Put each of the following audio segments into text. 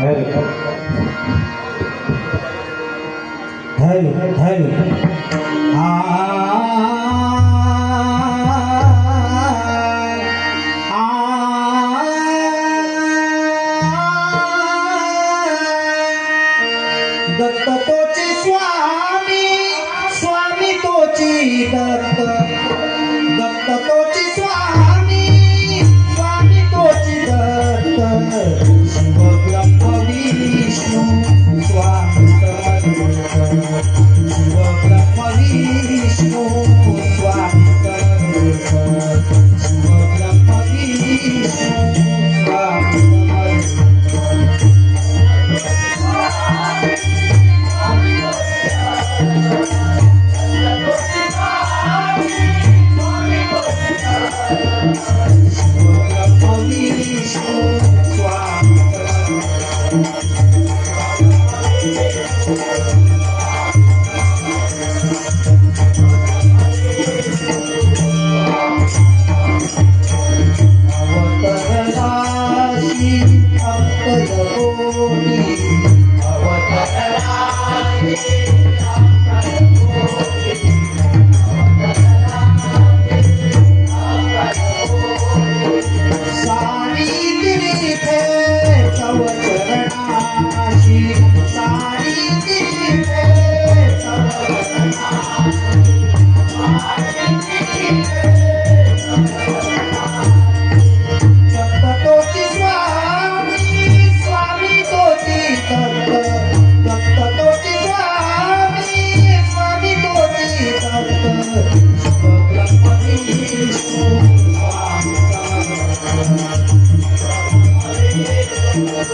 Hello hello आ दत्त तोची स्वामी स्वामी तोची दत्त.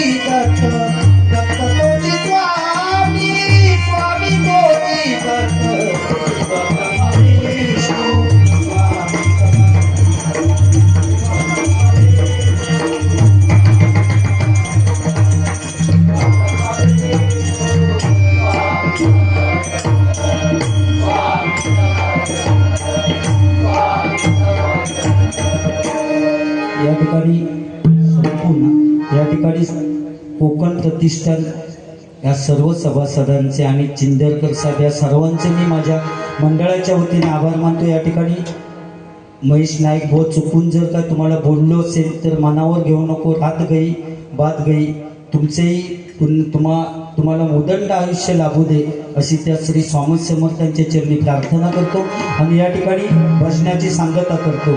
तोची दत्त प्रतिष्ठान या सर्व सभासदांचे आणि चिंदरकर साहेब या सर्वांचे मी माझ्या मंडळाच्या वतीने आभार मानतो. या ठिकाणी महेश नाईक भो चुकून जर का तुम्हाला बोललो असेल तर मनावर घेऊ नको रात गई बात गई. तुमचेही तुम तुम्हा तुम्हाला मुदंड आयुष्य लाभू दे अशी त्या श्री स्वामी समर्थांच्या चरणी प्रार्थना करतो आणि या ठिकाणी भजनाची सांगता करतो.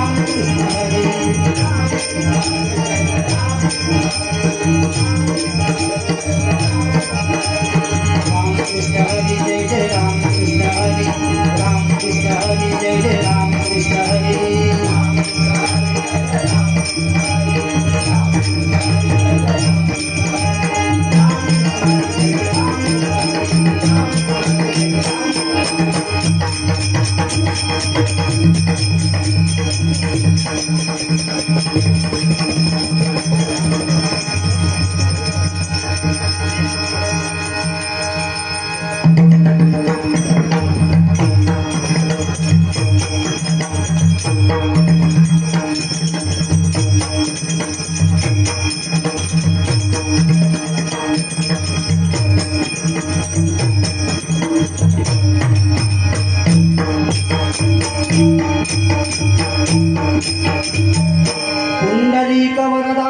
पुंडलिक वरदा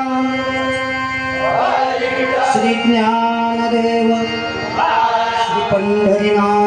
श्री ज्ञानदेव। श्री पंढरीनाथ।